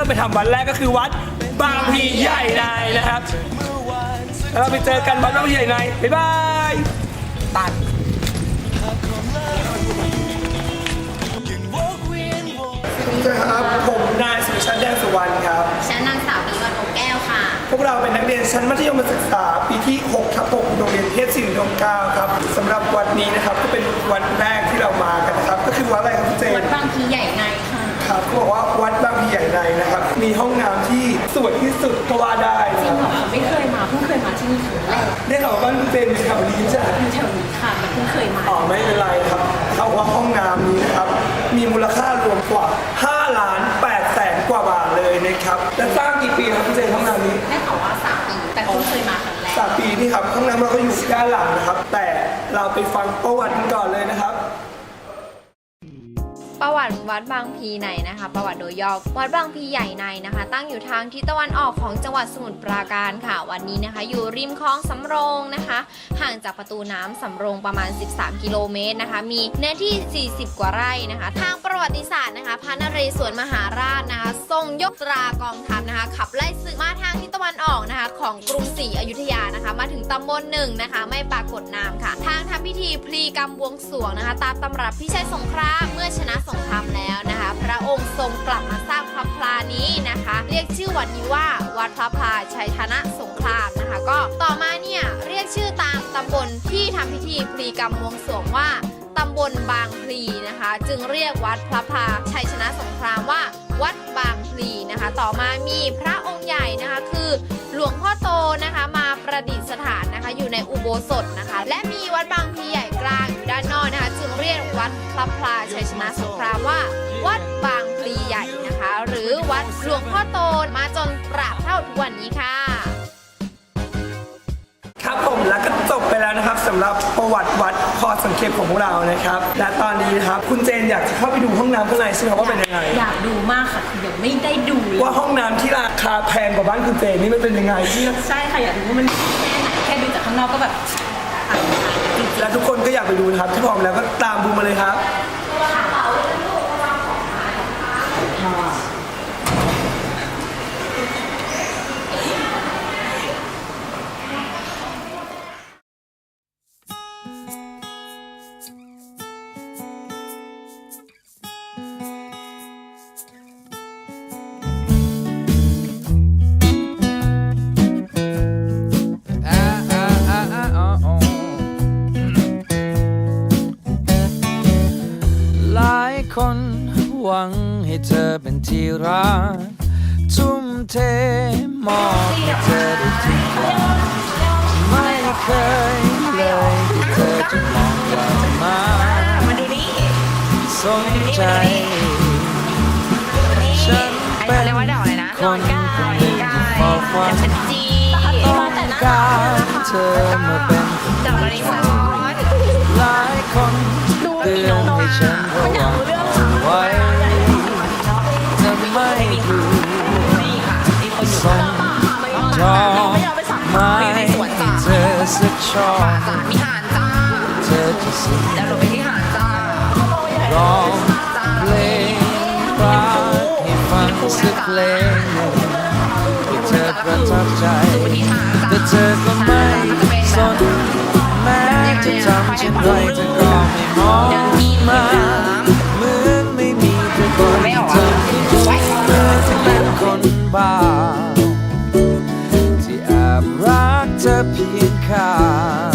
ริ่มไปทำวัดแรกก็คือวัดบางพลีใหญ่ในนะครับ แล้วเราไปเจอกันวัดบางพลีใหญ่ใน บ๊ายบาย ตัดครับผมนายสุริชัดแดงสุวรรณครับ ฉันนางสาวบีวันโอแก้วค่ะ พวกเราเป็นนักเรียนชั้นมัธยมศึกษาปีที่6ทับ6โรงเรียนเทศศิริลมเกล้าครับสำหรับวันนี้นะครับก็เป็นวันแรกที่เรามากันนะครับ ก็คือวัดอะไรครับคุณเจนวัดบางพีใหญ่ในค่ะ ครับเขาบอกว่าวัดบางพลีใหญ่ในนะครับ มีห้องน้ำที่สวยที่สุดก็ว่าได้นะจคริงรับเหรอไม่เคยมาเพิ่งเคยมาที่นี่ครั้งแรกได้ข่าวว่าคุณเจนอยู่แถวนี้ใช่ไหมอยู่แถวนี้ค่ะแต่เพิ่งเคยมาอ๋อไม่เป็นไรครับเขาบอกว่าห้องน้ำนี้นะครับ มีมูลค่ารวมกว่า5ล้าน8แสนกว่าบาทเลยนะครับ และสร้างกี่ปีครับคุณเจนห้องน้ำนี้ ได้ข่าวว่าสามปีแต่เพิ่งเคยมาครั้งแรก สามปีนี่ครับ ห้องน้ำเราก็อยู่ด้านหลังนะครับ แต่เราไปฟังประวัติกันก่อนเลยนะครับ ประวัติวัดบางพีในนะคะ ประวัติโดยย่อวัดบางพีใหญ่ในนะคะ ตั้งอยู่ทางทิศตะวันออกของจังหวัดสมุทรปราการค่ะ วันนี้นะคะ อยู่ริมคลองสำโรงนะคะ ห่างจากประตูน้ำสำโรงประมาณ 13 กิโลเมตรนะคะ มีเนื้อที่ 40 กว่าไร่นะคะ ทางประวัติศาสตร์นะคะพระนเรศวรมหาราชนะคะ ทรงยกตรากองทัพนะคะ ขับไล่ศึกมาทางทิศตะวันออกนะคะ ของกรุงศรีอยุธยานะคะ มาถึงตำบลหนึ่งนะคะ ไม่ปรากฏนามค่ะ ทางทำพิธีพลีกรรมบวงสรวงนะคะ ตามตำรับพิชัยสงครามเมื่อชนะสงครามแล้วนะคะ พระองค์ทรงกลับมาสร้างพระพลานี้นะคะ เรียกชื่อวัดนี้ว่าวัดพระพลาชัยชนะสงครามนะคะ ก็ต่อมาเนี่ยเรียกชื่อตามตำบลที่ทำพิธีพลีกรรมวงสวงว่า ตำบลบางพลีนะคะ จึงเรียกวัดพระพาชัยชนะสงครามว่าวัดบางพลีนะคะ ต่อมามีพระองค์ใหญ่นะคะ คือหลวงพ่อโตนะคะมาประดิษฐานนะคะอยู่ในอุโบสถนะคะ และมีวัดบางพลีใหญ่กลางอยู่ด้านนอกนะคะ จึงเรียกวัดพระพลาชัยชนะสงครามว่า วัดบางพลีใหญ่นะคะ หรือวัดหลวงพ่อโตมาจนตราบเท่าทุกวันนี้ค่ะครับผมแล้วก็ แล้วนะครับสำหรับประวัติวัดพอสังเกตของพวกเรานะครับ และตอนนี้นะครับ คุณเจนอยากจะเข้าไปดูห้องน้ำข้างในใช่ไหมครับว่าเป็นยังไง อยากดูมากค่ะคือยังไม่ได้ดูเลยว่าห้องน้ำที่ราคาแพงกว่าบ้านคุณเจนนี่มันเป็นยังไงที่ใช่ค่ะอยากดูว่ามันแค่ไหนแค่ดูจากข้างนอกก็แบบผ่านผ่านจริงและทุกคนก็อยากไปดูนะครับที่พร้อมแล้วก็ตามบูมมาเลยครับ คนเตือนให้ฉันระวังเอาไว้จะไม่ดูนี่ค่ะมีคนอยู่ส่งจอไม่เอาไปสั่งไม้มีในสวนจ้าเธอสักช่อจ้ามีหานจ้าเธอจะสิ้นเดี๋ยวเราไปที่หานจ้าร้องเพลงรักให้ฟังสักเพลงหนึ่งที่เธอประทับใจไปที่หานจ้าแต่เธอก็ไม่สนแม้ จะทำเช่นไรเธอก็ไม่มองมาเหมือนไม่มีเธอคนที่ทำให้ดูเหมือนเป็นคนบ้าที่แอบรักเธอเพียงข้าง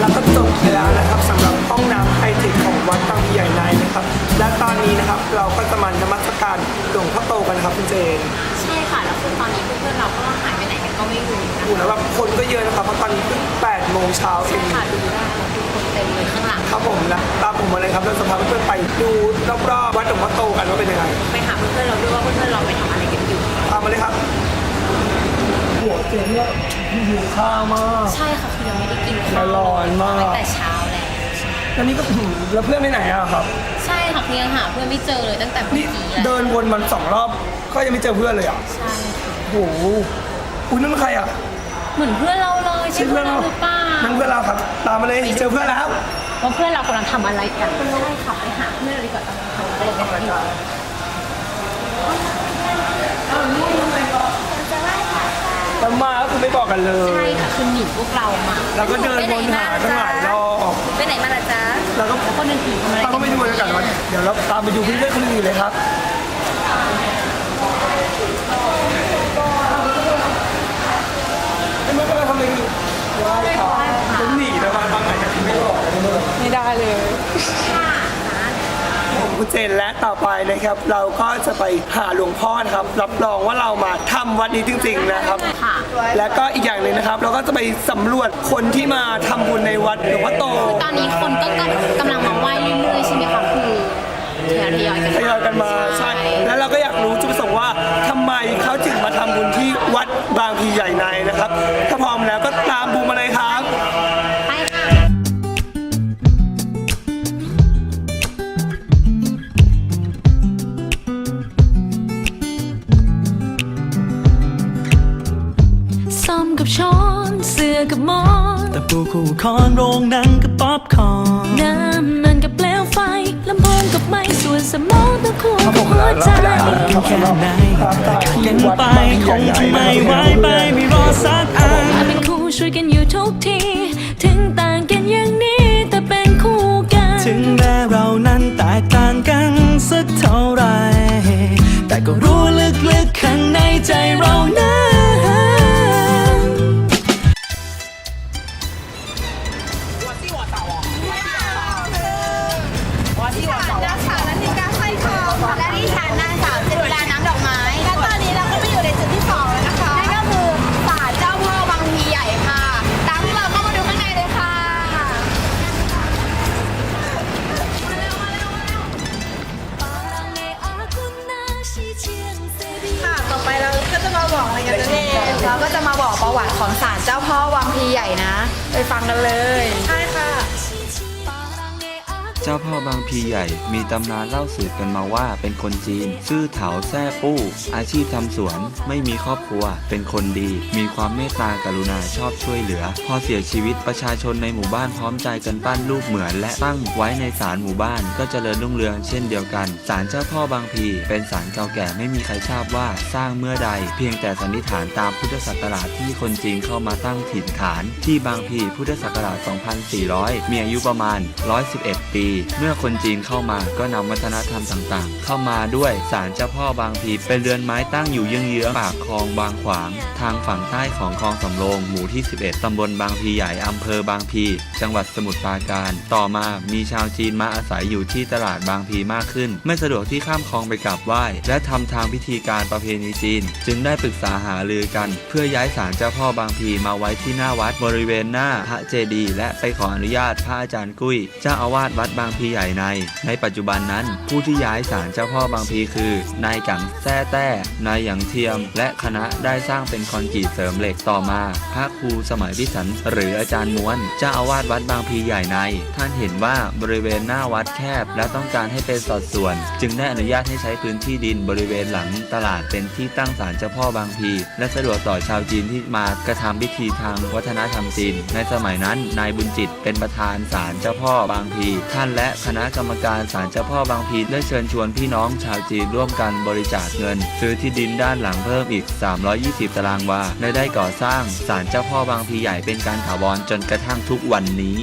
แล้วก็จบไปแล้วนะครับสำหรับห้องน้ำไฮเทคของวัดบางใหญ่ในนะครับ และตอนนี้นะครับเราก็จะมานมัสการหลวงพ่อโตกันครับคุณเจน ใช่ค่ะ แล้วคือตอนนี้เพื่อนๆเราก็หายไป กันก็ไม่รู้นะดูแล้วแบบคนก็เยอะนะครับเพราะตอนนี้เพิ่ง8โมงเช้าเอใช่งค่ะดูได้ทุกคนเต็มเลยข้างหลังครับผมนะตามผมมาเลยครับเราจะพาเพื่อนๆไปดูรอบๆวัดหลวงพ่อโตกันว่าเป็นยังไงไปหาเพื่อนๆเราด้วยว่าเพื่อนๆเราไปทำอะไรกันอยู่ ตามมาเลยครับหัวเจ๋งอะหิวข้าวมาก ใช่ค่ะคือยังไม่ได้กินอร่อยมาก ตั้งแต่เช้าแล้วแล้วนี่ก็หืมแล้วเพื่อนไปไหนอะครับ ใช่ค่ะคือยังหาเพื่อนไม่เจอเลยตั้งแต่เมื่อนี่กี้แล้วเดินวนมันสองรอบ ก็ยังไม่เจอเพื่อนเลยอะใช่ค่ะโอ้โห อุ้ยนั่นมันใครอะเหมือนเพื่อนเราเลยใช่เพื่อนเราหรือเปล่านั่นเพื่อนเราครับ ตามมาเลยเจอเพื่อนแล้วว่าเพื่อนเรากำลังทำอะไรกันใช่ค่ะไปหาเพื่อนเราดีกว่าตอนนี้เขาอะไรกันอยู่แล้วมาก็คือไม่บอกกันเลย ใช่ค่ะคือหนีพวกเรามาเราก็เดินวนหาตั้งหลายรอบไปไหนมาล่ะจ๊ะแล้วก็แล้วคนอื่นๆทำอะไรเราก็ไปดูกันก่อนว่าเดี๋ยวเราตามไปดูเพื่อนๆคนอื่นเลยครับไอ้มันกำลังทำอะไรอยู่ ว้ายครับผมหนีนะมาบางไหนยังไม่บอกเลยไม่ได้เลยผมคุณเจนและต่อไปนะครับ เราก็จะไปหาหลวงพ่อนะครับ รับรองว่าเรามาทำวัดนี้จริง ๆนะครับค่ะและก็อีกอย่างหนึ่งนะครับ เราก็จะไปสำรวจคนที่มาทำบุญในวัดหลวงพ่อโตตอนนี้คนก็กำลังมาไหว้เรื่อยๆใช่ไหมคะคือทยอยกันทยอยกันมาใช่แล้วเราก็อยากรู้จุดประสงค์ว่าทำไมเขาถึงมาทำบุญที่วัดบางพลีใหญ่ในนะครับถ้าพร้อ ตะปูคู่คอนโรงหนังกับป๊อปคอร์นน้ำมันกับเปลวไฟลำโพงกับไม้ส่วนสมองตะคู่กับหัวใจแค่ไหนกันไปคงจะไม่ไหวไปไม่รอสักอันมาเป็นคู่ช่วยกันอยู่ทุกที ถึงต่างกันอย่างนี้แต่เป็นคู่กัน ถึงแม้เรานั้นแตกต่างกันสักเท่าไรแต่ก็รู้ลึกๆข้างในใจเรานั้น ญ่มีตำนานเล่าสืบกันมาว่าเป็นคนจีน ซื่อเถาแซ่ปู้ อาชีพทำสวน ไม่มีครอบครัว เป็นคนดี มีความเมตตากรุณาชอบช่วยเหลือ พอเสียชีวิตประชาชนในหมู่บ้านพร้อมใจกันปั้นรูปเหมือน และตั้งไว้ในศาลหมู่บ้านก็เจริญรุ่งเรืองเช่นเดียวกันศาลเจ้าพ่อบางพีเป็นศาลเก่าแก่ไม่มีใครทราบว่าสร้างเมื่อใด เพียงแต่สันนิษฐานตามพุทธศักราชที่คนจีนเข้ามาตั้งถิ่นฐาน ที่บางพีพุทธศักราช 2400 มีอายุประมาณ 111 ปี เมื่อคนจีนเข้ามา ก็นำวัฒนธรรมต่างๆ เข้ามาด้วยศาลเจ้าพ่อบางพีเป็นเรือนไม้ตั้งอยู่เยื้องๆปากคลองบางขวาง ทางฝั่งใต้ของคลองสำโรงหมู่ที่ 11ตำบลบางพีใหญ่อำเภอบางพี จังหวัดสมุทรปราการ ต่อมามีชาวจีนมาอาศัยอยู่ที่ตลาดบางพีมากขึ้น ไม่สะดวกที่ข้ามคลองไปกราบไหว้ และทำทางพิธีการประเพณีจีน จึงได้ปรึกษาหารือกัน เพื่อย้ายศาลเจ้าพ่อบางพีมาไว้ที่หน้าวัดบริเวณหน้าพระเจดีย์และไปขออนุญาตพระอาจารย์กุ้ย เจ้าอาวาสวัดบางพีใหญ่ในในปัจจุบันนั้น ผู้ที่ย้ายศาลเจ้าพ่อบางพีคือ นายกังแซ่แต้ นายหยางเทียม และคณะได้สร้างเป็นคอนกรีตเสริมเหล็กต่อมา พระครูสมัยพิสันหรืออาจารย์ม้วนเจ้าอาวาสวัดบางพีใหญ่ใน ท่านเห็นว่าบริเวณหน้าวัดแคบ และต้องการให้เป็นสัดส่วน จึงได้อนุญาตให้ใช้พื้นที่ดินบริเวณหลังตลาดเป็นที่ตั้งศาลเจ้าพ่อบางพี และสะดวกต่อชาวจีนที่มากระทำพิธีทางวัฒนธรรมจีนในสมัยนั้นนายบุญจิตเป็นประธานศาลเจ้าพ่อบางพี ท่านและคณะกรรมการศาลเจ้าพ่อบางพีได้เชิญชวนพี่น้องชาวจีนร่วมกันบริจาคเงิน ซื้อที่ดินด้านหลังเพิ่มอีก 320 ตารางวาและได้ก่อสร้างศาลเจ้าพ่อบางพีใหญ่เป็นการถาวรจนกระทั่งทุกวันนี้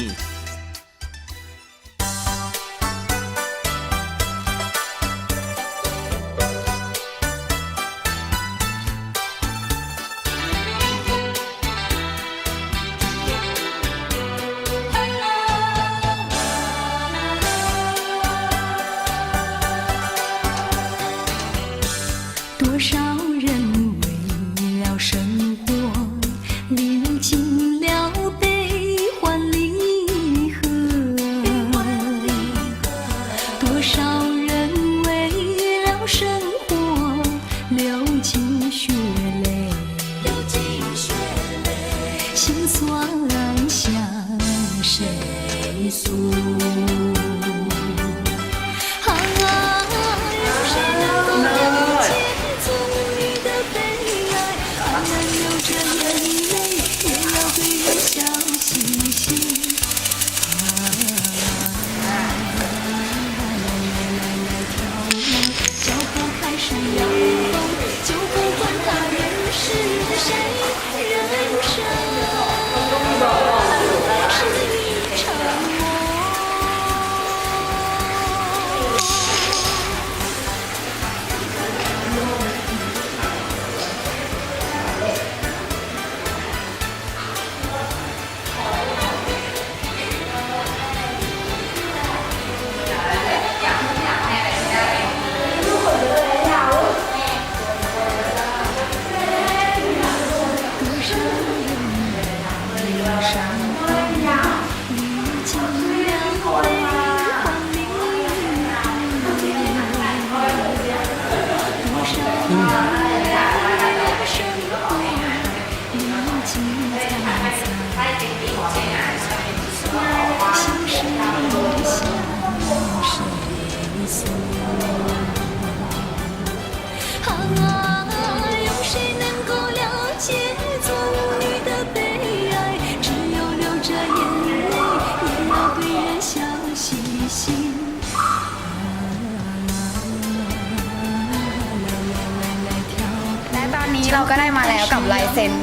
เราก็ได้มาแล้วกับลายเซ็น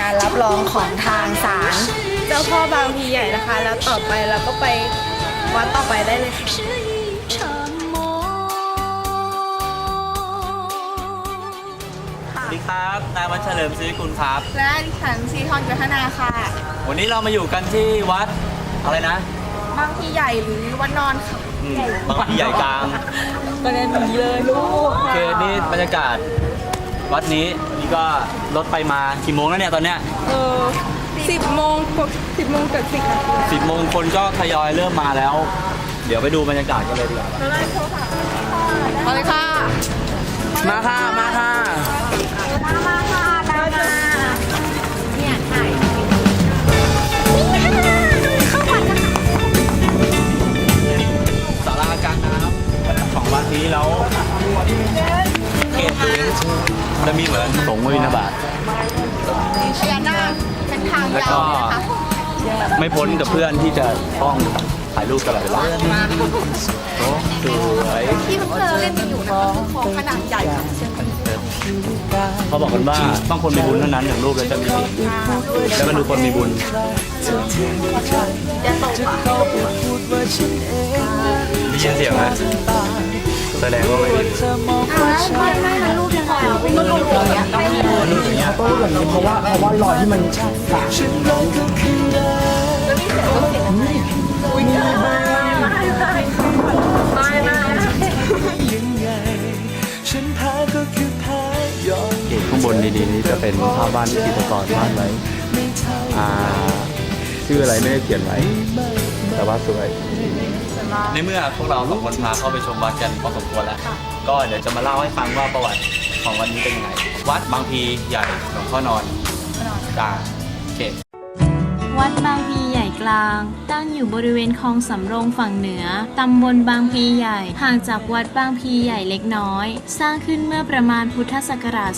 การรับรองของทางศาลเจ้าพ่อบางพีใหญ่นะคะ แล้วต่อไปเราก็ไปวัดต่อไปได้เลยสวัสดีครับนายวันเฉลิมศรีคุณครับ และดิฉันซีทอนยุทธนาค่ะ วันนี้เรามาอยู่กันที่วัดอะไรนะ บางพีใหญ่หรือวัดนอนค่ะบางพีใหญ่กลางประเด็นนี้เลยลูกโอเคนี่บรรยากาศวัดนี้ ก็รถไปมากี่โมงแล้วเนี่ยตอนเนี้ยเออสิบโมงสิบโมงเกิดสิบนาทีสิบโมงคนก็ทยอยเริ่มมาแล้ว เดี๋ยวไปดูบรรยากาศกันเลยดีกว่าเอาเลยค่ะ มาค่ะ มาค่ะมาค่ะตามมาเนี่ยถ่ายศาลากลางน้ำของวัดนี้แล้ว เกตจะมีเหมือนสงฆ์วินาบาตพญานาคเป็นทางแล้วยาก็วนะคะไม่พ้นกับเพื่อนที่จะต้องถ่ายรูปตลอดเวลาโอ้สวยที่เพื่อนเราเล่นกันอยู่นะคะคืองขนาดใหญ่ค่ะเขาบอกกันว่าต้องคนมีบุญเท่านั้นถึงรูปแล้วจะมีจริงแล้วมันดูคนมีบุญจะตกอะได้ยินเสียงไหมแสดงว่าไม่ดี ไม่ไม่มันรูปยังไงอะก็รูปอย่างเงี้ยไม่มีอย่างเงี้ยก็อย่างนี้เพราะว่าเพราะว่ารอยที่มันสาดฉันแพ้ก็คือแพ้ยอมเกตข้างบนดีๆนี้จะเป็นภาพบ้านที่จิตรกรวาดไว้อ่าชื่ออะไรไม่ได้เขียนไว้ แต่ว่าสวยในเมื่อพวกเราสองคนพาเข้าไปชมวัดกันพอสมควรแล้ว ก็เดี๋ยวจะมาเล่าให้ฟังว่าประวัติของวัดนี้เป็นยังไง วัดบางพีใหญ่หลวงพ่อนอนกลางเขตวัดบางพีใหญ่กลาง ตั้งอยู่บริเวณคลองสำโรงฝั่งเหนือ ตำบลบางพีใหญ่ ห่างจากวัดบางพีใหญ่เล็กน้อย สร้างขึ้นเมื่อประมาณพุทธศักราช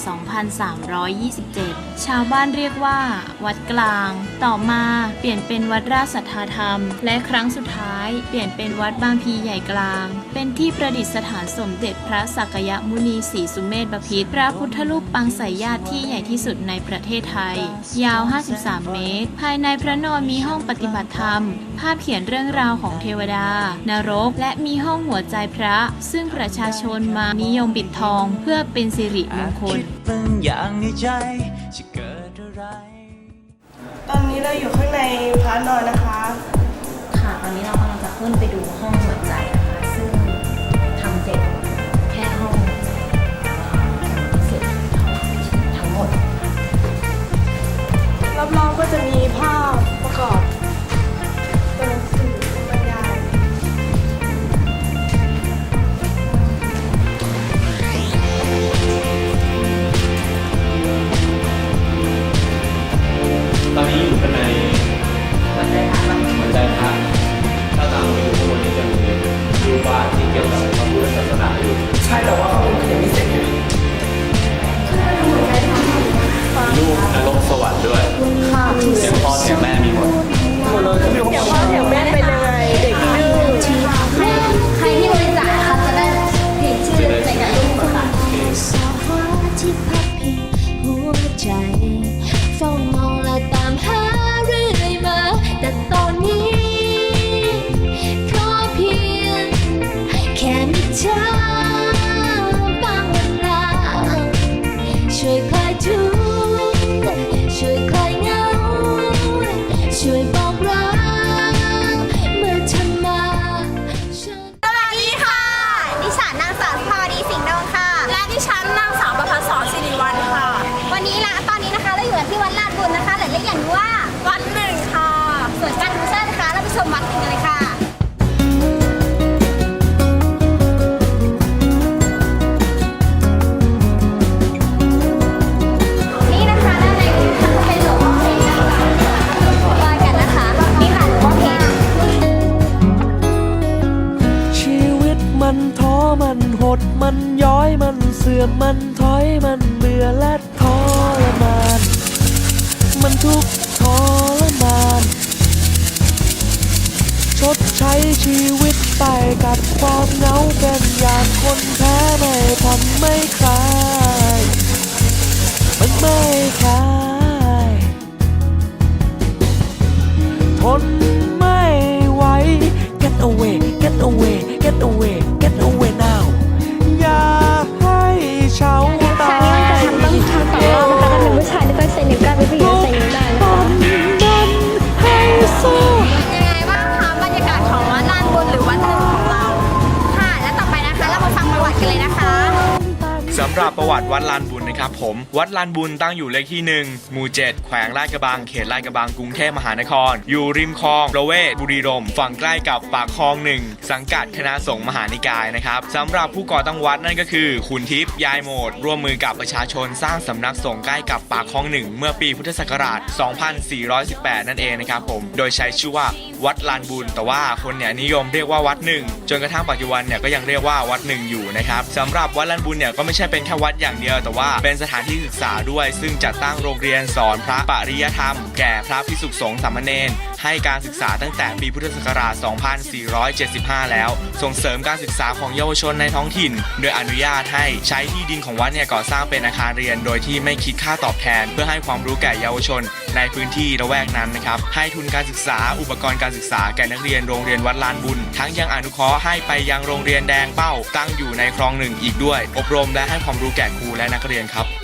2327 ชาวบ้านเรียกว่า วัดกลาง ต่อมาเปลี่ยนเป็นวัดราชสัทธาธรรม และครั้งสุดท้ายเปลี่ยนเป็นวัดบางพีใหญ่กลาง เป็นที่ประดิษฐานสมเด็จพระสักยมุนีศรีสุเมธบพิตรพระพุทธรูปปางสายญาติที่ใหญ่ที่สุดในประเทศไทย ยาว 53 เมตร ภายในพระนอนมีห้องปฏิบัติธรรม ภาพเขียนเรื่องราวของเทวดา นรก และมีห้องหัวใจพระ ซึ่งประชาชนมานิยมปิดทองเพื่อเป็นสิริมงคล เราอยู่ข้างในพระนอนนะคะ ค่ะ ตอนนี้เรากำลังจะขึ้นไปดูห้องหัวใจนะคะ ซึ่งทำเสร็จแค่ห้องเสร็จทั้งหมด รอบๆก็จะมีภาพประกอบ อมันถอยมันเบื่อและทรมาน มันทุกข์ทรมานชชดใช้ชีวิตไปกับความเหงาเป็นอย่างคนแพ้ไม่ผ่อนไม่คลายมันไม่คลายทนำหรับประวัติวัดลานบุญนะครับผม วัดลานบุญตั้งอยู่เลขที่ 1 หมู่ 7 แขวงลาดกระบัง เขตลาดกระบังกรุงเทพมหานคร อยู่ริมคลองประเวศบุรีรมย์ฝั่งใกล้กับปากคลองหนึ่งสังกัดคณะสงฆ์มหานิกายนะครับสำหรับผู้ก่อตั้งวัดนั่นก็คือคุณทิพย์ยายโหมด ร่วมมือกับประชาชนสร้างสำนักสงฆ์ใกล้กับปากคลองหนึ่งเมื่อปีพุทธศักราช 2418 นั่นเองนะครับผม โดยใช้ชื่อว่า วัดลานบุญ แต่ว่าคนเนี่ยนิยมเรียกว่าวัดหนึ่งจนกระทั่งปัจจุบันเนี่ยก็ยังเรียกว่าวัดหนึ่งอยู่นะครับสำหรับวัดลานบุญเนี่ยก็ไม่ใช่เป็นแค่วัดอย่างเดียว แต่ว่าเป็นสถานที่ศึกษาด้วย ซึ่งจัดตั้งโรงเรียนสอนพระปริยธรรม แก่พระภิกษุสงฆ์สามเณร ให้การศึกษาตั้งแต่ปีพุทธศักราช 2475 แล้ว ส่งเสริมการศึกษาของเยาวชนในท้องถิ่น โดยอนุญาตให้ใช้ที่ดินของวัดเนี่ยก่อสร้างเป็นอาคารเรียน โดยที่ไม่คิดค่าตอบแทน เพื่อให้ความรู้แก่เยาวชน ในพื้นที่ละแวกนั้นนะครับ ให้ทุนการศึกษาอุปกรณ์การศึกษาแก่นักเรียนโรงเรียนวัดลานบุญ ทั้งยังอนุเคราะห์ให้ไปยังโรงเรียนแดงเป้าตั้งอยู่ในคลองหนึ่งอีกด้วย อบรมและให้ความรู้แก่ครูและนักเรียนครับ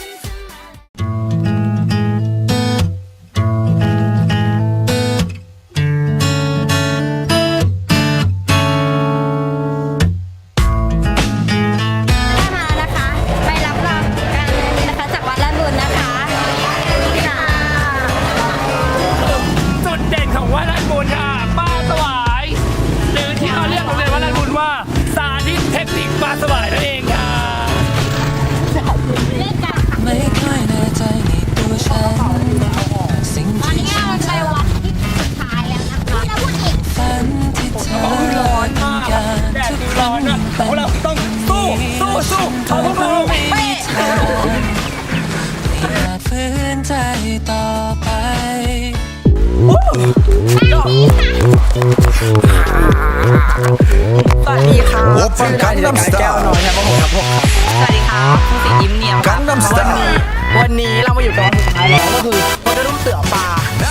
การจัดการแก้วน้อยครับผมครับพวกครับสวัสดีครับผู้สิยิ้มเนียมครับวันนี้วันนี้เรามาอยู่กับวันสุดท้ายแล้วก็คือวัดรุ่มเสือปลา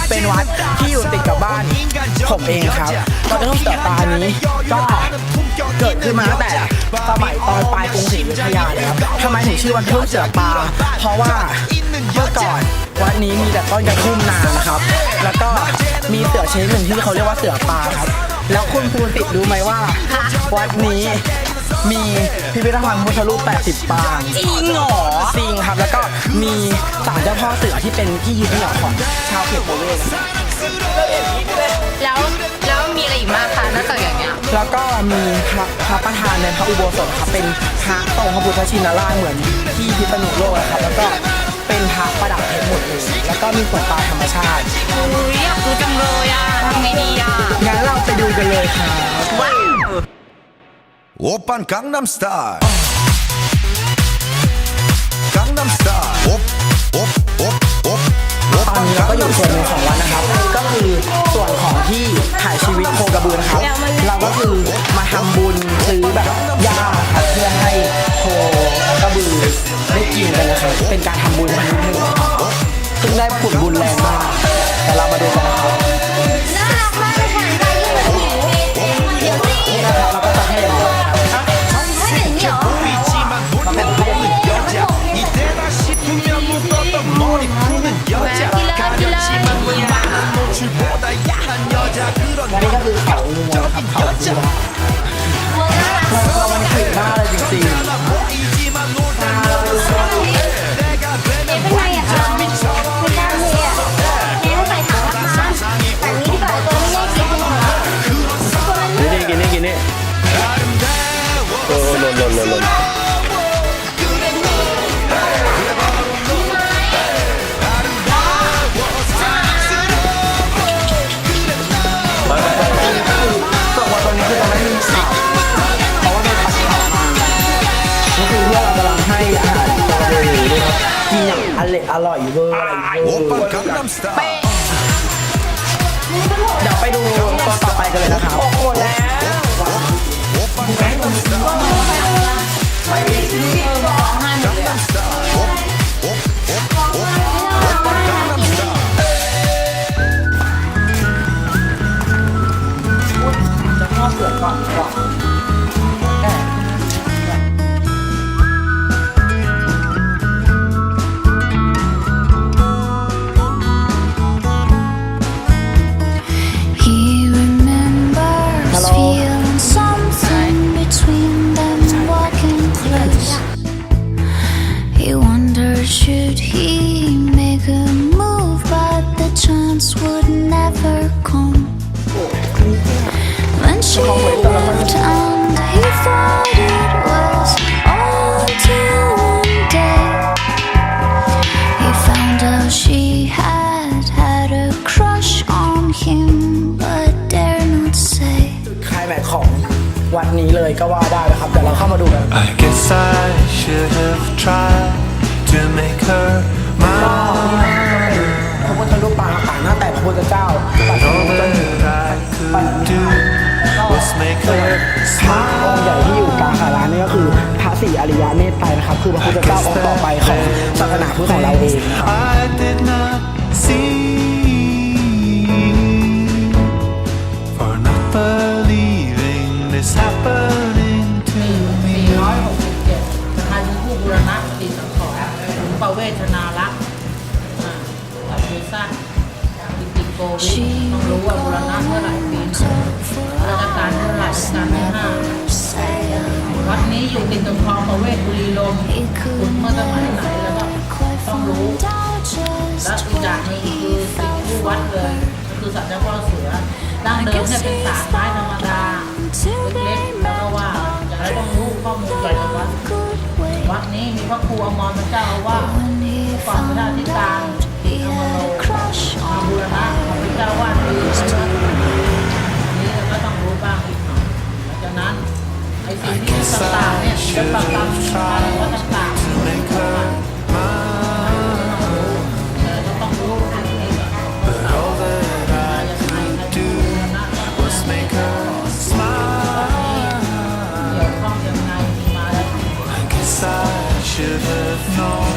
เป็นวัดที่อยู่ติดกับบ้านผมเองครับวัดรุ่มเสือปลานี้ก็เกิดขึ้นมาตั้งแต่สมัยตอนปลายกรุงศรีอยุธยาเลยครับทำไมถึงชื่อวัดรุ่มเสือปลาเพราะว่าเมื่อก่อนวัดนี้มีแต่ต้นกระทุ่มนานะครับ แล้วก็มีเสือชนิดหนึ่งที่เขาเรียกว่าเสือปลาครับ แล้วคุณภูสิทธิ์รู้ไหมว่า วัดนี้ มีพิพิธภัณฑ์พุทธรูป 80 ปางจริงเหรอจริงครับ แล้วก็มีศาลเจ้าพ่อเสือที่เป็นที่ยึดเหนี่ยวของชาวเขตประเวศแล้วแล้วมีอะไรอีกมากคะนอกจากอย่างเงี้ยแล้วก็มีพระพระประธานในพระอุโบสถครับเป็นพระทรงพระพุทธชินราชเหมือนที่พิษณุโลกนะครับ แล้วก็เป็นพระประดับเพชรหมดเลยแล้วก็มีสวนปลาธรรมชาติอุ้ยอยากดูจังเลยอะทำไงดีอะงั้นเราไปดูกันเลยครับ 오빤 강남 스타일 강남 스타일 옵, 옵, 옵, 옵, ตอนนี้เราก็อยู่ส่วนหนึ่งของวัดนะครับ ก็คือส่วนของที่ถ่ายชีวิตโคกระบือนะครับ เราก็คือมาทำบุญซื้อแบบหญ้าครับเพื่อให้โคกระบือได้กินกันนะครับ เป็นการทำบุญชนิดหนึ่งซึ่งได้ผลบุญแรงมากแต่เรามาดูกันนะครับ น่ารักมากเลยค่ะ ร่อยเวอร์ออร์ Open Gangnam เดี๋ยวไปดูตอนต่อไปกันเลยนะครับ โอ้โหแล้ว วันนี้เลยก็ว่าได้นะครับเดี๋ยวเราเข้ามาดูกัน I guess I should have tried to make her mine. พระพุทธรูปปางต่างหน้าแต่พระพุทธเจ้าปัจจุ All บัน that I could do was make her พระองค์ใหญ่ที่อยู่กลางสารานี่ก็คือพระศรีอริยเมตไตรนะครับ คือพระพุทธเจ้าองค์ต่อไปของศาสนาพุทธของเราเองนะครับ believing this happening to me. 467นะคะหลวงปู่บุรณะปฏิสังขรณ์หลวงประเวทนารักษ์อ่าตัดมือสั้นอิติโกวิต้องรู้ว่าบุรณะเมื่อไหร่ปีรัชกาลเมื่อไหร่รัชกาลที่ห้าวัดนี้อยู่ติดกับคลองประเวศบุรีลมย์ขุดเมื่อสมัยไหนแล้วก็ต้องรู้ และอีกอย่างหนึงคือสิ่งที่วัดเลยก็คือสัตว์เจ้าพ่อเสือดั้งเดิมเนี่ยเป็นสารไม้ธรรมดาเล็กๆแล้วก็ว่าอย่างไรต้องรู้ข้อมูลเกี่ยวกับวัดวัดนี้มีพระครูอมรพระเจ้าอาว่าสก่อนพระราธิการธรรมโลมาบูรณะของพระเจ้าวาดปีนี้เราก็ต้องรู้บ้างอีกหน่อยหลังจากนั้นไอ้สิ่งที่ต่างๆเนี่ยเป็นประกรรมวัดต่างๆ I should have known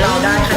Don't die.